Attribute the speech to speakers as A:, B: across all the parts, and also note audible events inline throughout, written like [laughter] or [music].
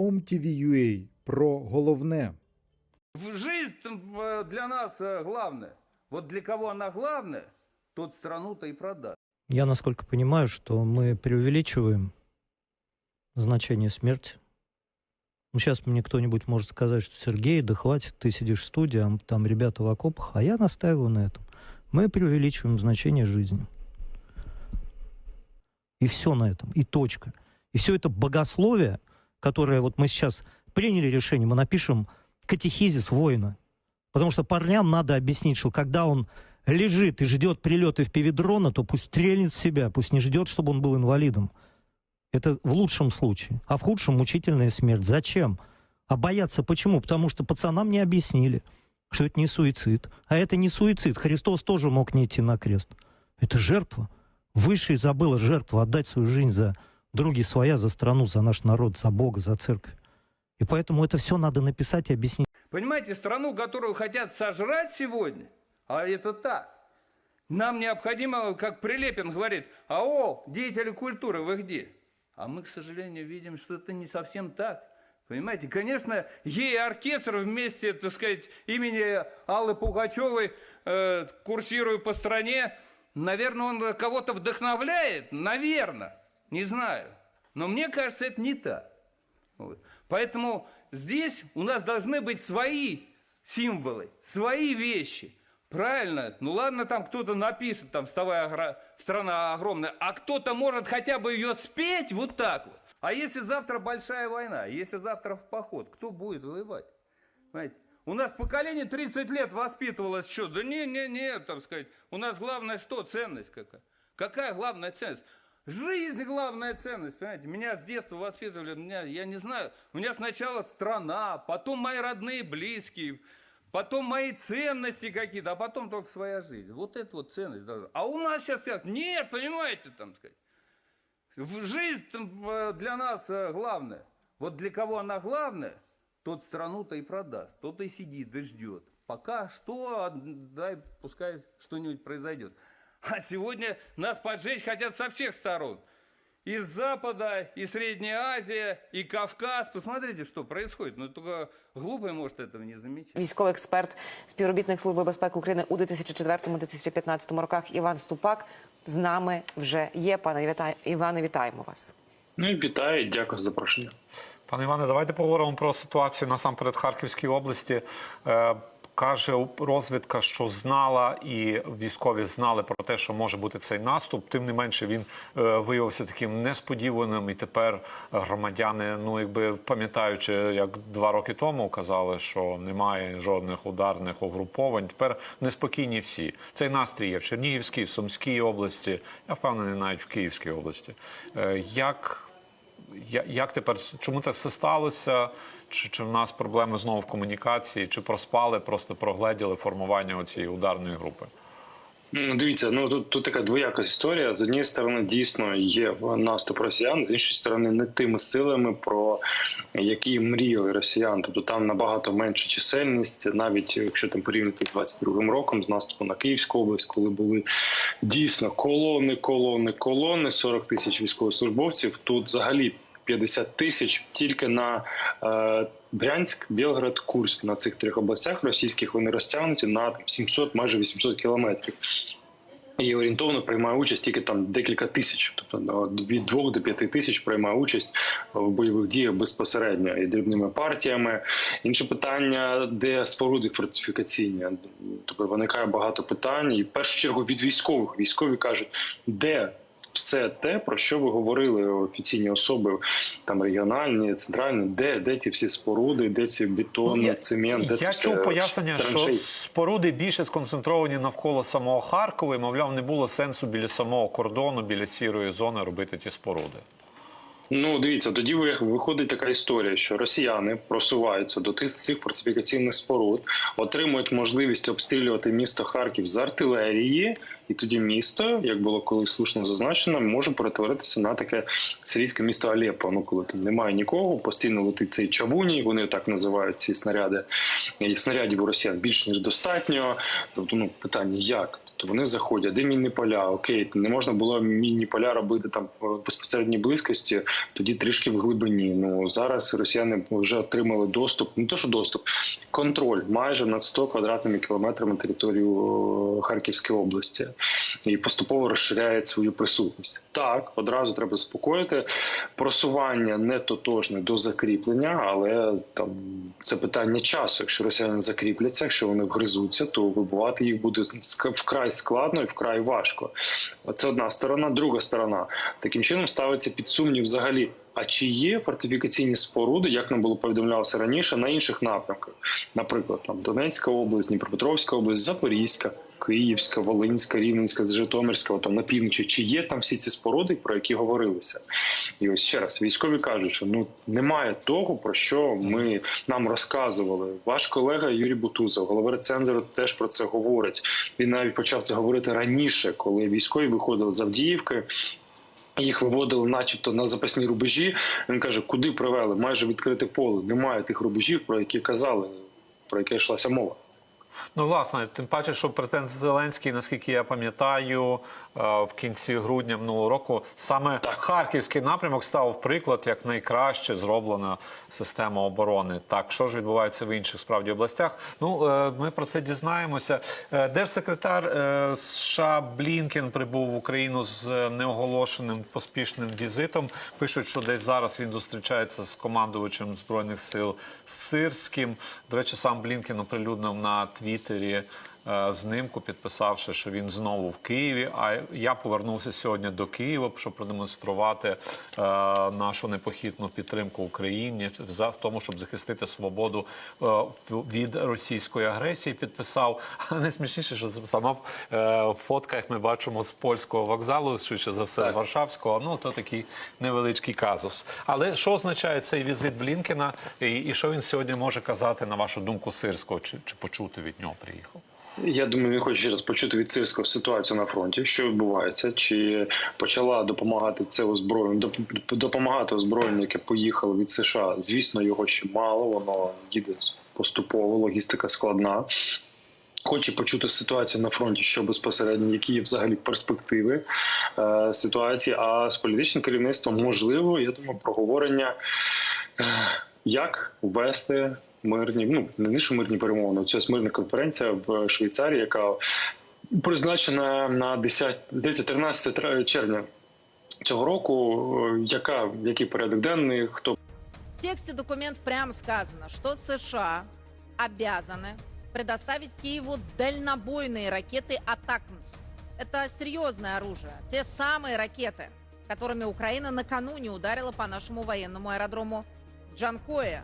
A: OMTV.ua про головне.
B: В- Жизнь э, для нас э, главная. Вот для кого она главная, тот страну-то и продаст.
C: Я, насколько понимаю, что мы преувеличиваем значение смерти. Ну, сейчас мне кто-нибудь может сказать, что Сергей, да хватит, ты сидишь в студии, а там ребята в окопах, а я настаиваю на этом. Мы преувеличиваем значение жизни. И все на этом, и точка. И все это богословие, которое вот мы сейчас приняли решение, мы напишем катехизис воина. Потому что парням надо объяснить, что когда он лежит и ждет прилета в пивидрона, то пусть стрельнет себя, пусть не ждет, чтобы он был инвалидом. Это в лучшем случае. А в худшем мучительная смерть. Зачем? А бояться почему? Потому что пацанам не объяснили, что это не суицид. А это не суицид. Христос тоже мог не идти на крест. Это жертва. Высший забыла жертву отдать свою жизнь за други своя, за страну, за наш народ, за Бога, за церковь. И поэтому это все надо написать и объяснить.
B: Понимаете, страну, которую хотят сожрать сегодня, а это так. Нам необходимо, как Прилепин говорит, АО, деятели культуры, вы где? А мы, к сожалению, видим, что это не совсем так. Понимаете, конечно, ей оркестр вместе, так сказать, имени Аллы Пугачевой э, курсируя по стране, наверное, он кого-то вдохновляет, наверное, не знаю. Но мне кажется, это не так. Вот. Поэтому здесь у нас должны быть свои символы, свои вещи. Правильно? Ну ладно, там кто-то напишет, там вставая огра- страна огромная, а кто-то может хотя бы ее спеть вот так вот. А если завтра большая война, если завтра в поход, кто будет воевать? Понимаете? У нас поколение 30 лет воспитывалось что? Да не, не, не, так сказать. У нас главное что? Ценность какая? Какая главная ценность? Жизнь главная ценность, понимаете? Меня с детства воспитывали, меня, я не знаю, у меня сначала страна, потом мои родные, близкие, потом мои ценности какие-то, а потом только своя жизнь. Вот это вот ценность. А у нас сейчас как? Нет, понимаете, там сказать. Жизнь э, для нас э, главная. Вот для кого она главная, тот страну-то и продаст. Тот и сидит и ждет. Пока что, дай, пускай что-нибудь произойдет. А сегодня нас поджечь хотят со всех сторон. Из Запада, и Средняя Азия, и Кавказ. Посмотрите, что происходит. Ну, только глупый может этого не замечать.
D: Військовий експерт, співробітник Служби безпеки України у 2004-2015 роках Іван Ступак з нами вже є. Пане Віта- Іване, вітаємо вас.
E: Ну і вітаю, дякую за запрошення.
F: Пане Іване, давайте поговоримо про ситуацію насамперед в Харківській області. Каже розвідка, що знала, і військові знали про те, що може бути цей наступ. Тим не менше, він е, виявився таким несподіваним. І тепер громадяни, ну якби пам'ятаючи, як два роки тому казали, що немає жодних ударних угруповань. Тепер неспокійні всі. Цей настрій є в Чернігівській, в Сумській області. Я впевнений, навіть в Київській області. Е, Як як тепер чому це все сталося? Чи, чи в нас проблеми знову в комунікації? Чи проспали, просто прогледіли формування цієї ударної групи?
E: Дивіться, ну тут, тут така двояка історія. З однієї сторони, дійсно є наступ росіян, з іншої сторони, не тими силами, про які мріяли росіян. Тобто там набагато менша чисельність, навіть якщо там порівняти з 22-м роком з наступу на Київську область, коли були дійсно колони, колони, колони, 40 тисяч військовослужбовців. Тут взагалі 50 тисяч тільки на е, Брянськ, Білград, Курськ на цих трьох областях російських вони розтягнуті на там, 700, майже 800 кілометрів. І орієнтовно приймає участь тільки там декілька тисяч, тобто ну, від двох до п'яти тисяч приймає участь в бойових діях безпосередньо і дрібними партіями. Інше питання, де споруди фортифікаційні, тобто виникає багато питань, і в першу чергу від військових. Військові кажуть, де все те, про що ви говорили офіційні особи, там регіональні, центральні, де, де ці всі споруди, де ці бетони,
F: Ну,
E: цемент, де
F: Я
E: це
F: чув пояснення,
E: траншей.
F: що споруди більше сконцентровані навколо самого Харкова, і мовляв, не було сенсу біля самого кордону, біля сірої зони робити ті споруди.
E: Ну, дивіться, тоді ви- виходить така історія, що росіяни просуваються до тих цих фортифікаційних споруд, отримують можливість обстрілювати місто Харків з артилерії, і тоді місто, як було колись слушно зазначено, може перетворитися на таке сирійське місто Алеппо. Ну, коли там немає нікого, постійно летить цей чавуні, вони так називають ці снаряди. І снарядів у росіян більш ніж достатньо. Тобто, ну питання як? То вони заходять, де мінні поля? Окей, не можна було мінні поля робити там в безпосередній близькості, тоді трішки в глибині. Ну зараз росіяни вже отримали доступ, не то що доступ, контроль майже над 100 квадратними кілометрами територію Харківської області і поступово розширяє свою присутність. Так, одразу треба заспокоїти. Просування не тотожне до закріплення, але там це питання часу. Якщо росіяни закріпляться, якщо вони вгризуться, то вибивати їх буде ск- вкрай складно і вкрай важко. Це одна сторона. Друга сторона таким чином ставиться під сумнів взагалі. А чи є фортифікаційні споруди, як нам було повідомлялося раніше, на інших напрямках, наприклад, там Донецька область, Дніпропетровська область, Запорізька, Київська, Волинська, Рівненська, Житомирська, там на півночі, чи є там всі ці споруди, про які говорилися? І ось ще раз військові кажуть, що ну немає того, про що ми нам розказували. Ваш колега Юрій Бутузов, голова рецензора, теж про це говорить. Він навіть почав це говорити раніше, коли військові виходили з Авдіївки. Їх виводили, начебто, на запасні рубежі. Він каже, куди привели? Майже відкрите поле. Немає тих рубежів, про які казали, про які йшлася мова.
F: Ну, власне, тим паче, що президент Зеленський, наскільки я пам'ятаю, е, в кінці грудня минулого року саме
E: Так.
F: харківський напрямок став приклад як найкраще зроблена система оборони. Так, що ж відбувається в інших справді областях? Ну, е, ми про це дізнаємося. Е, Держсекретар США Блінкен прибув в Україну з неоголошеним поспішним візитом. Пишуть, що десь зараз він зустрічається з командувачем збройних сил Сирським. До речі, сам Блінкен оприлюднив на Твіттері знимку, підписавши, що він знову в Києві. А я повернувся сьогодні до Києва, щоб продемонструвати е, нашу непохитну підтримку Україні в тому, щоб захистити свободу е, в- від російської агресії. Підписав. [laughs] А найсмішніше, що сама е, фотка, як ми бачимо з польського вокзалу, швидше за все з Варшавського. Ну то такий невеличкий казус. Але що означає цей візит Блінкена, і, і що він сьогодні може казати на вашу думку сирського, чи, чи почути від нього приїхав?
E: Я думаю, він хоче ще раз почути від Сирського ситуацію на фронті, що відбувається, чи почала допомагати це озброєння, допомагати озброєння, яке поїхало від США. Звісно, його ще мало, воно їде поступово, логістика складна. Хоче почути ситуацію на фронті, що безпосередньо, які є взагалі перспективи е, ситуації. А з політичним керівництвом можливо, я думаю, проговорення, е, як ввести мирні, ну не що мирні перемовини, це мирна конференція в Швейцарії, яка призначена на 10, здається, 13 тра- червня цього року. Е, Яка який порядок денний? Хто
A: В тексте документа прямо сказано, что США обязаны предоставить Киеву дальнобойные ракеты «Атакмс». Это серьезное оружие. Те самые ракеты, которыми Украина накануне ударила по нашему военному аэродрому Джанкоя.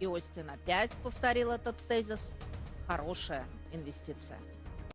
A: и Остин опять повторил этот тезис, хорошая инвестиция.